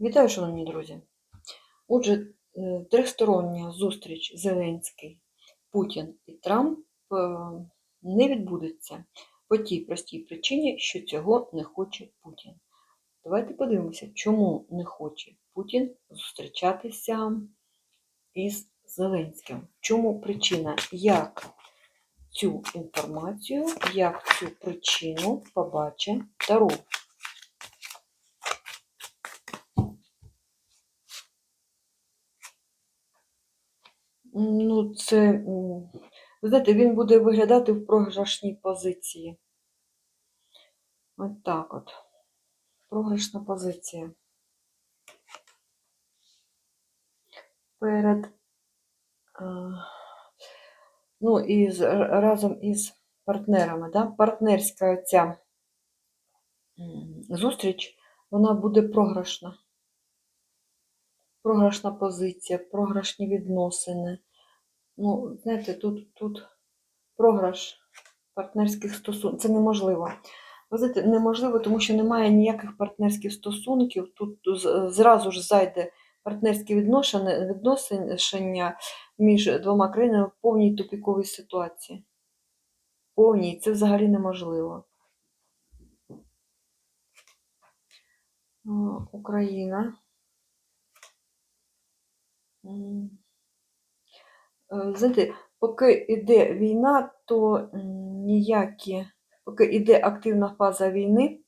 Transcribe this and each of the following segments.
Вітаю, шановні друзі. Отже, е, трьохстороння зустріч Зеленський, Путін і Трамп е, не відбудеться по тій простій причині, що цього не хоче Путін. Давайте подивимося, чому не хоче Путін зустрічатися із Зеленським. Чому причина? Як цю інформацію, як цю причину побачить Таро? Ну, це, ви знаєте, він буде виглядати в програшній позиції. От так от. Програшна позиція. Перед, е, ну, і разом із партнерами, да? партнерська ця зустріч, вона буде програшна. Програшна позиція, програшні відносини. Ну, знаєте, тут, тут програш партнерських стосунків. Це неможливо. Ви знаєте, неможливо, тому що немає ніяких партнерських стосунків. Тут зразу ж зайде партнерські відношення, відношення між двома країнами в повній тупіковій ситуації. Повній, це взагалі неможливо. Україна. Е, знаєте, поки йде війна, то ніякі, поки йде активна фаза війни,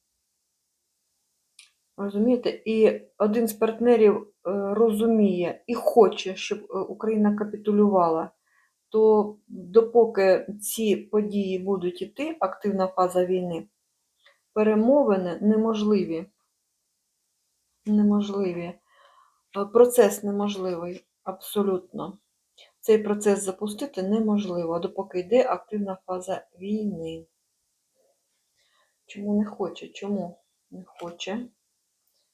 розумієте, і один з партнерів е, розуміє і хоче, щоб е, Україна капітулювала, то допоки ці події будуть йти, активна фаза війни, перемовини неможливі. Неможливі. Процес неможливий абсолютно. Цей процес запустити неможливо, допоки йде активна фаза війни. Чому не хоче? Чому не хоче?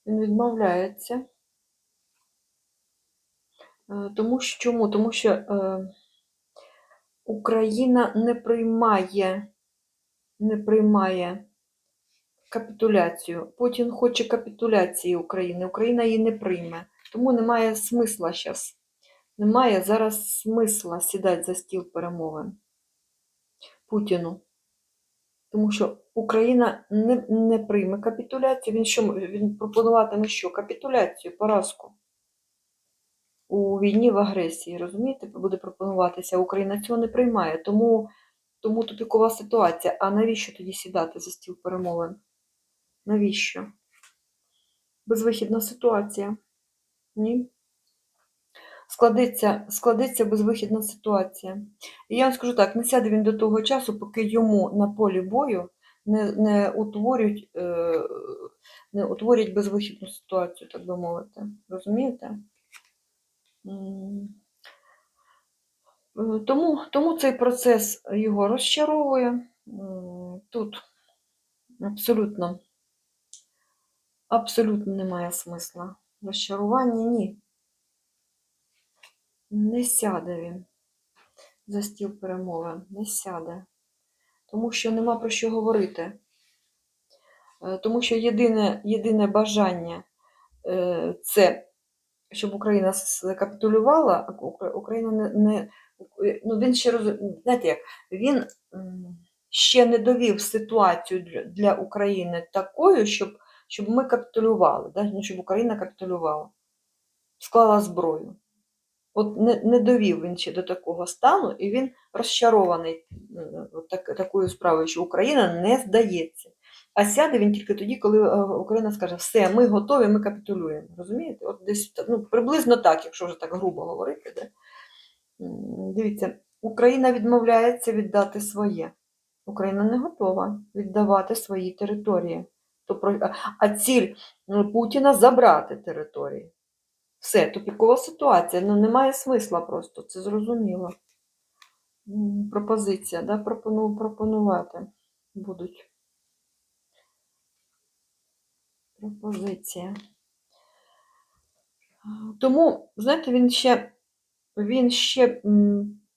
Він відмовляється. Е, тому що чому? Тому що е, Україна не приймає, не приймає капітуляцію. Путін хоче капітуляції України. Україна її не прийме. Тому немає смисла зараз. Немає зараз смисла сідати за стіл перемовин Путіну. Тому що Україна не не прийме капітуляцію. Він що він пропонуватиме що? Капітуляцію, поразку у війні в агресії. Розумієте, буде пропонуватися. Україна цього не приймає. Тому тому тупікова ситуація. А навіщо тоді сідати за стіл перемовин? Навіщо? Безвихідна ситуація. Ні складеться складеться безвихідна ситуація. І я вам скажу так: не сяде він до того часу, поки йому на полі бою не не, утворюють е, не утворюють безвихідну ситуацію, так би мовити. Розумієте? Тому, Тому цей процес його розчаровує. Тут абсолютно, абсолютно немає смисла. Розчарування ні. Не сяде він за стіл перемовин, не сяде. Тому що нема про що говорити. Е, тому що єдине єдине бажання е, це, щоб Україна закапітулювала, а Україна не. не ну Він ще роз... знаєте як, він ще не довів ситуацію для України такою, щоб щоб ми капітулювали, да? ну, щоб Україна капітулювала, склала зброю. От не не довів він ще до такого стану, і він розчарований от так, такою справою, що Україна не здається. А сяде він тільки тоді, коли е, Україна скаже, все, ми готові, ми капітулюємо. Розумієте? От десь ну, приблизно так, якщо вже так грубо говорити. Де? Дивіться, Україна відмовляється віддати своє. Україна не готова віддавати свої території. А ціль ну, Путіна забрати території. Все, тупікова ситуація. Ну, немає смисла просто, це зрозуміло. Пропозиція, да? Пропону, пропонувати будуть. Пропозиція. Тому, знаєте, він ще, він ще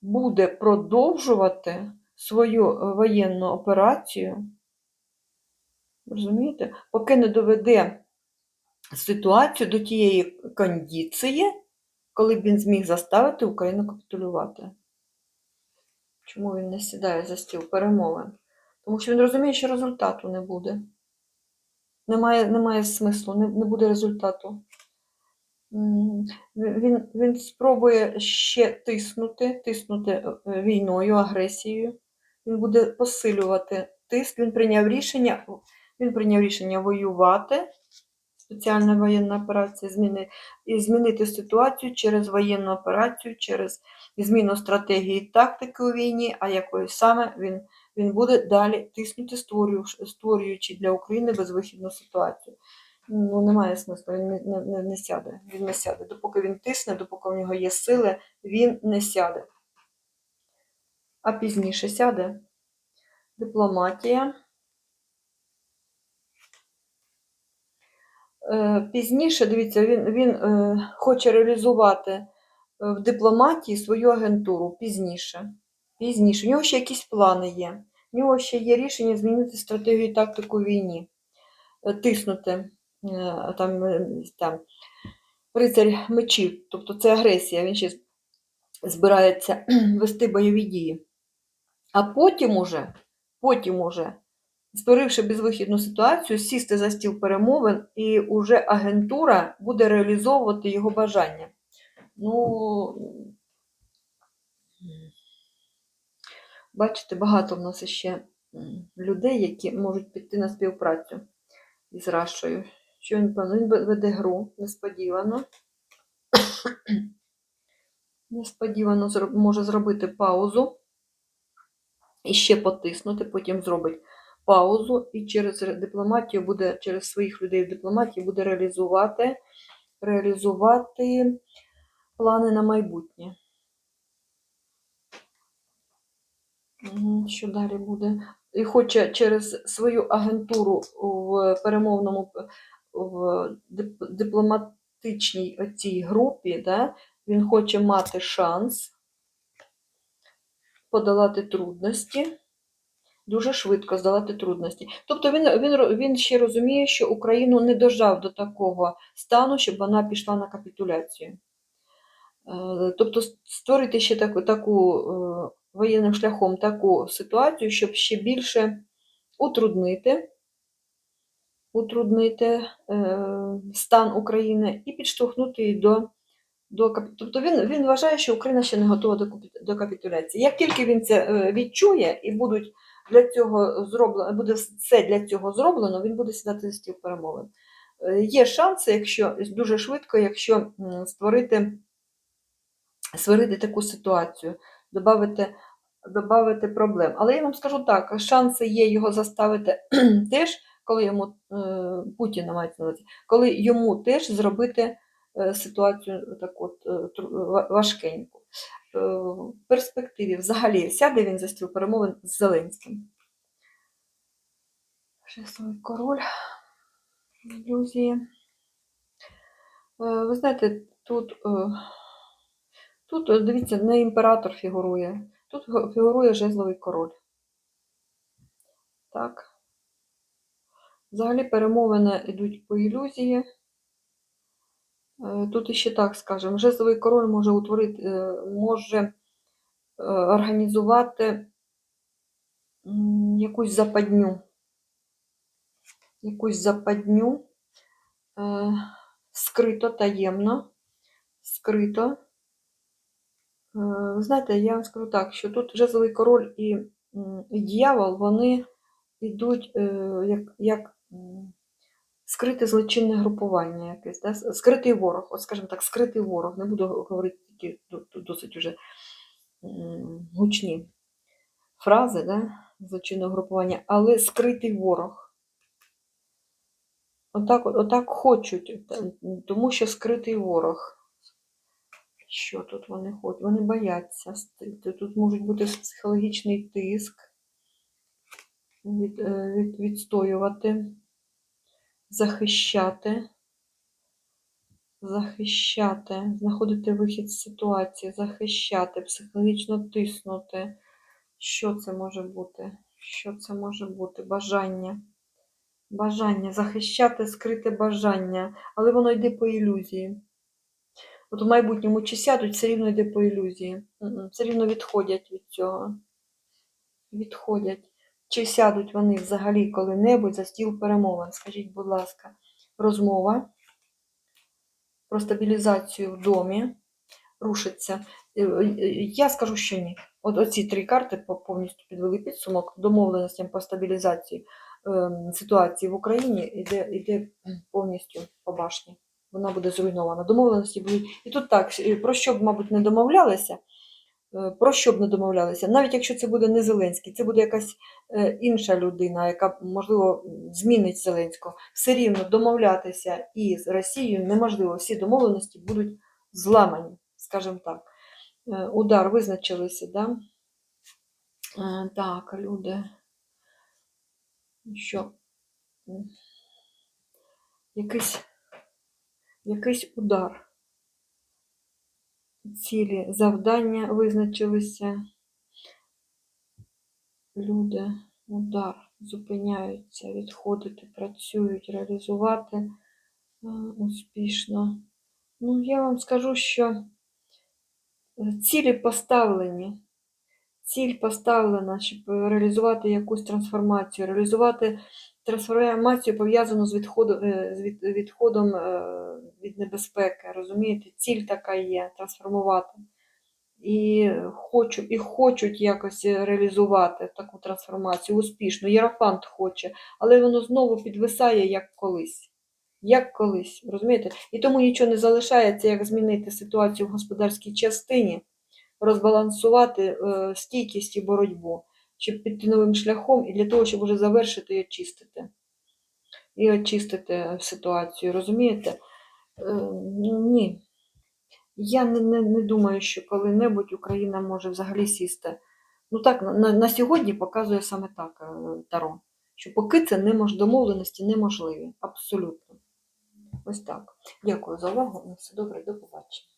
буде продовжувати свою е, воєнну операцію. Розумієте? Поки не доведе ситуацію до тієї кондиції, коли б він зміг заставити Україну капітулювати. Чому він не сідає за стіл перемовин? Тому що він розуміє, що результату не буде. Немає, немає смислу, не, не буде результату. Він, він спробує ще тиснути, тиснути е, війною, агресією. Він буде посилювати тиск. Він прийняв рішення, він прийняв рішення воювати, спеціальна воєнна операція, зміни, і змінити ситуацію через воєнну операцію, через зміну стратегії і тактики у війні, а якою саме він, він буде далі тиснути, створюючи, для України безвихідну ситуацію. Ну, немає смислу, він не, не, не сяде. Він не сяде. Допоки він тисне, допоки в нього є сили, він не сяде. А пізніше сяде дипломатія. Е, Пізніше, дивіться, він, він е, хоче реалізувати е, в дипломатії свою агентуру пізніше. Пізніше. У нього ще якісь плани є. У нього ще є рішення змінити стратегію і тактику війні, Е, тиснути е, там, е, там, рицарь мечів, тобто це агресія, він ще збирається вести бойові дії. А потім уже, потім уже, створивши безвихідну ситуацію, сісти за стіл перемовин, і уже агентура буде реалізовувати його бажання. Ну, бачите, багато в нас ще людей, які можуть піти на співпрацю із Рашою. Що він планує? Він веде гру несподівано. Несподівано може зробити паузу і ще потиснути, потім зробить паузу і через дипломатію буде, через своїх людей в дипломатії буде реалізувати, реалізувати плани на майбутнє. Що далі буде? І хоче через свою агентуру в перемовному в дипломатичній оцій групі, да, він хоче мати шанс подолати трудності, дуже швидко здолати трудності. Тобто він, він, він ще розуміє, що Україну не дожав до такого стану, щоб вона пішла на капітуляцію. Е, Тобто створити ще таку, таку е, воєнним шляхом таку ситуацію, щоб ще більше утруднити, утруднити е, стан України і підштовхнути її до, до Тобто він, він вважає, що Україна ще не готова до, до капітуляції. Як тільки він це відчує і будуть для цього зроблено, буде все для цього зроблено, він буде сідати за стіл перемовин. Е, Є шанси, якщо дуже швидко, якщо створити створити таку ситуацію, додати, додати проблем. Але я вам скажу так, шанси є його заставити теж, коли йому е, Путіна мається на увазі, коли йому теж зробити е, ситуацію так от, важкеньку. Е, В перспективі взагалі сяде він за стіл перемовин з Зеленським. Шестовий король. Ілюзії. Е, Ви знаєте, тут, е, тут, дивіться, не імператор фігурує. Тут фігурує жезловий король. Так. Взагалі перемовини йдуть по ілюзії. Е, Тут іще так скажемо, жезловий король може утворити, е, може е, організувати якусь западню. Якусь западню скрито, таємно, скрито. Знаєте, я вам скажу так, що тут жезловий король і, і дьявол, вони йдуть як, як скрите злочинне групування якесь, да? скритий ворог, от скажімо так, скритий ворог. Не буду говорити такі до- до- досить уже гучні фрази, да? злочинного групування, але скритий ворог. Отак, отак хочуть, тому що скритий ворог. Що тут вони хочуть? Вони бояться. Тут можуть бути психологічний тиск, від, е, від, відстоювати, захищати, захищати, знаходити вихід з ситуації, захищати, психологічно тиснути. Що це може бути? Що це може бути? Бажання. Бажання захищати скрите бажання, але воно йде по ілюзії. От в майбутньому чи сядуть, все рівно йде по ілюзії. Все рівно відходять від цього. Відходять. Чи сядуть вони взагалі коли-небудь за стіл перемовин? Скажіть, будь ласка, розмова про стабілізацію в домі рушиться. Е, е, Я скажу, що ні. От оці три карти повністю підвели підсумок домовленостям по стабілізації ем, ситуації в Україні іде, іде повністю по башні. Вона буде зруйнована. Домовленості будуть. І тут так, е, про що б, мабуть, не домовлялися, про що б не домовлялися, навіть якщо це буде не Зеленський, це буде якась е, інша людина, яка, можливо, змінить Зеленського. Все рівно домовлятися із Росією неможливо. Всі домовленості будуть зламані, скажімо так. Е, Удар визначилися, да? Е, Так, люди. Що? Якийсь, якийсь удар. Цілі завдання визначилися. Люди, удар, зупиняються, відходити, працюють, реалізувати е, успішно. Ну, я вам скажу, що е, цілі поставлені. Ціль поставлена, щоб реалізувати якусь трансформацію, реалізувати трансформацію пов'язану з відходом, е, від- відходом е, від небезпеки. Розумієте, ціль така є трансформувати. І, хочу, і хочуть якось реалізувати таку трансформацію успішно. Єрофант хоче, але воно знову підвисає, як колись. Як колись, розумієте? І тому нічого не залишається, як змінити ситуацію в господарській частині, розбалансувати е, стійкість і боротьбу, щоб піти новим шляхом і для того, щоб вже завершити і очистити. І очистити ситуацію, розумієте? Е, ну, ні. Я не, не, не думаю, що коли-небудь Україна може взагалі сісти. Ну так, на, на, сьогодні показує саме так е, Таро, що поки це немож, домовленості неможливі. Абсолютно. Ось так. Дякую за увагу. На все добре, до побачення.